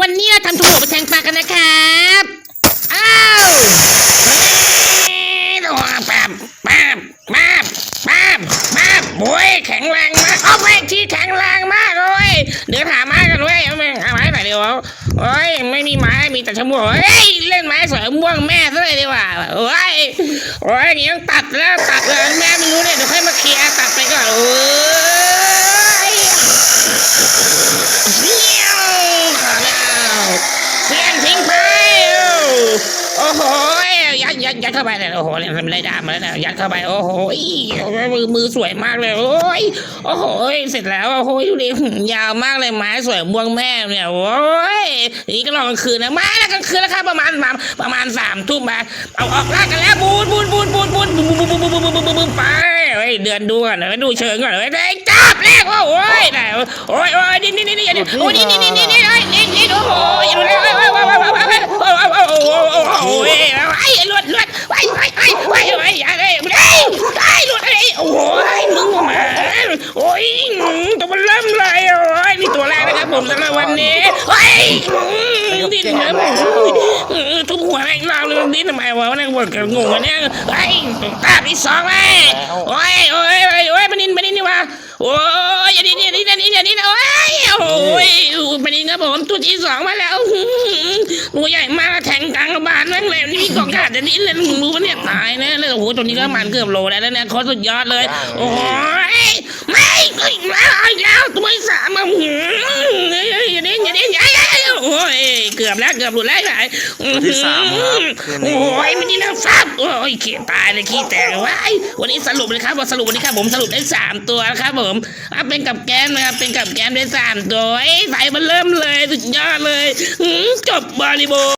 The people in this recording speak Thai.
วันนี้เราทำถั่วหัไปแทงปลากันนะครับอ้าวปั๊บปั๊บปั๊บปั๊บปั๊บโอ้ยแข็งแรงมากเอาไปที่แข็งแรงมากเลยเดี๋ยวถามไม้กันด้วยเอาไม้หาไม้หน่อเดียวโอ้ยไม่มีไม้มีแต่ชมพูเฮ้ยเล่นไม้สวยม่วงแม่ซะเลยดีกว่าโอ้ยโอ้ยนี่ต้องตัดแล้วตัดเลยแม่ ยัดยัดเข้าไปเลยโอ้โหเนี่ยมันได้ดามาแล้วนะยัดเข้าไปโอ้โหมือมือสวยมากเลย โอ้ยโอ้โหเสร็จแล้วโอ้โหดูดิยาวมากเลยไม้สวยม่วงแม่เนี่ยโอ้ยนี่ก็ลอนกลางคืนนะมาแล้วกลางคืนแล้วครับประมาณประมาณสามทุ่มมาเอาออกลากกันแล้วบูนบูนบูนบูนบูนบูนบูนบูนบูนบูนบูนบูนไปเฮ้ยเดือนดูก่อนเฮ้ยดูเชิงก่อนเฮ้ยจับเลขว่าโอ้ยหโอ้ยโอ้ยนี่นี่นี่นี่โอ้ยนี่นี่นี่นี่โอ้ยนี่นี่โอ้โหดูแล้ว ตัวมันเริ่มเลยโอ้ยนี่ตัวแรกนะครับผมสำหรับวันนี้เฮ้ยดิ้นเลยทุบหัวแม่งรอบเลยดิ้นทำไมวะเนี่ยปวดกระงงอันเนี้ยเฮ้ยตาที่สองเลยโอ้ยโอ้ยโอ้ยโอ้ยมันดิ้นมันดิ้นนี่วะโอ้ยอย่าดิ้นอย่าดิ้นอย่าดิ้นอย่าดิ้นโอ้ยโอ้ยมันดิ้นครับผมตัวที่สองมาแล้วตัวใหญ่มากแทงกลางบาลแม่งเลยนี่มีกองขาดจะดิ้นเลยมึงรู้ปะเนี่ยตายน่เลยโอ้โหตัวนี้ก็มันเกือบโลแล้วเนี่ยโคตรสุดยอดเลยโอ้ยไม่ก็อีกแล้วอีก แล้วตัวที่สามมาหืมอย่าดิ้นอย่าดิ้นอย่าดิ้นโอ้ยเกือบแล้วเกือบหลุดแล้วไงตัวที่สามครับคืนนี้โอ้ยมันนี่นะฟับโอ้ยขี้ตายเลยขี้แตกเลยว้ายวันนี้สรุปเลยครับว่าสรุปวันนี้ครับผมสรุปได้สามตัวนะครับผมอะเป็นกับแก้มนะครับเป็นกับแก้มได้สามตัวเอ้ยใส่มันเริ่มเลยสุดยอดเลยหืมจบบริบูรณ์